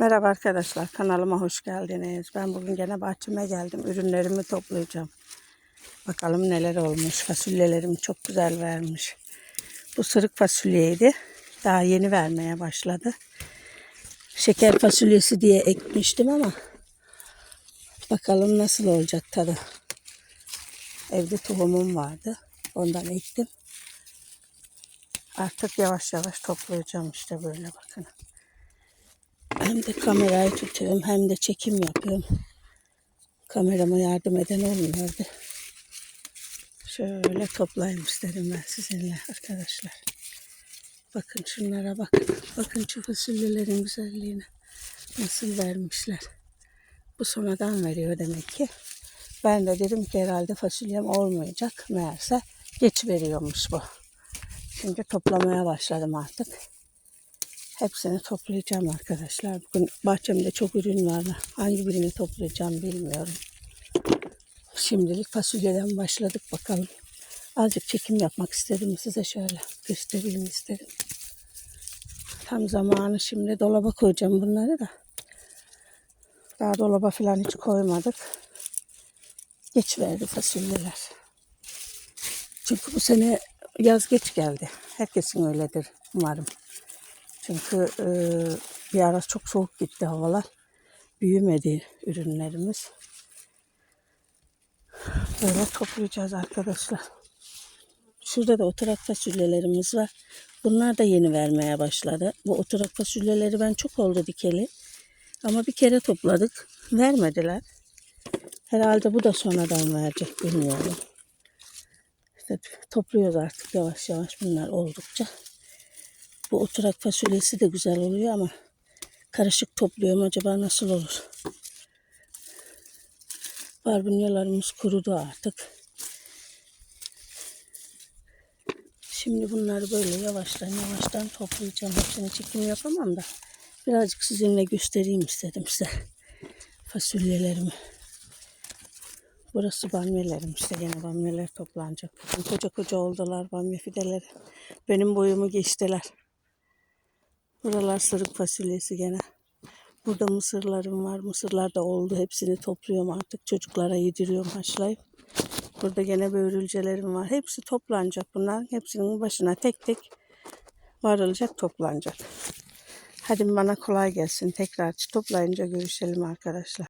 Merhaba arkadaşlar kanalıma hoş geldiniz. Ben bugün gene bahçeme geldim. Ürünlerimi toplayacağım. Bakalım neler olmuş. Fasulyelerim çok güzel vermiş. Bu sırık fasulyeydi. Daha yeni vermeye başladı. Şeker fasulyesi diye ekmiştim ama bakalım nasıl olacak tadı. Evde tohumum vardı. Ondan ektim. Artık yavaş yavaş toplayacağım işte böyle bakın. Hem de kamerayı tutuyorum hem de çekim yapıyorum. Kamerama yardım eden olmuyordu. Şöyle toplayayım istedim ben sizinle arkadaşlar. Bakın şunlara bakın. Bakın şu fasulyelerin güzelliğine. Nasıl vermişler. Bu sonradan veriyor demek ki. Ben de dedim ki herhalde fasulyem olmayacak. Meğerse geç veriyormuş bu. Şimdi toplamaya başladım artık. Hepsini toplayacağım arkadaşlar. Bugün bahçemde çok ürün var. Hangi birini toplayacağım bilmiyorum. Şimdilik fasulyeden başladık bakalım. Azıcık çekim yapmak istedim size şöyle göstereyim istedim. Tam zamanı şimdi dolaba koyacağım bunları da. Daha dolaba falan hiç koymadık. Geç verdi fasulyeler. Çünkü bu sene yaz geç geldi. Herkesin öyledir umarım. Çünkü e, bir ara çok soğuk gitti havalar. Büyümedi ürünlerimiz. Böyle toplayacağız arkadaşlar. Şurada da oturak fasulyelerimiz var. Bunlar da yeni vermeye başladı. Bu oturak fasulyeleri ben çok oldu dikeli. Ama bir kere topladık. Vermediler. Herhalde bu da sonradan verecek bilmiyorum. İşte topluyoruz artık yavaş yavaş bunlar oldukça. Bu oturak fasulyesi de güzel oluyor ama karışık topluyorum acaba nasıl olur? Barbunyalarımız kurudu artık. Şimdi bunları böyle yavaştan yavaştan toplayacağım. Hepsini çekim yapamam da birazcık sizinle göstereyim istedim size fasulyelerimi. Burası bamyelerim işte yine bamyeler toplanacak. Koca koca oldular bamya fideleri. Benim boyumu geçtiler. Buralar sırık fasulyesi gene. Burada mısırlarım var. Mısırlar da oldu. Hepsini topluyorum artık. Çocuklara yediriyorum haşlayıp. Burada gene börülcelerim var. Hepsi toplanacak bunlar. Hepsinin başına tek tek varılacak toplanacak. Hadi bana kolay gelsin. Tekrar toplayınca görüşelim arkadaşlar.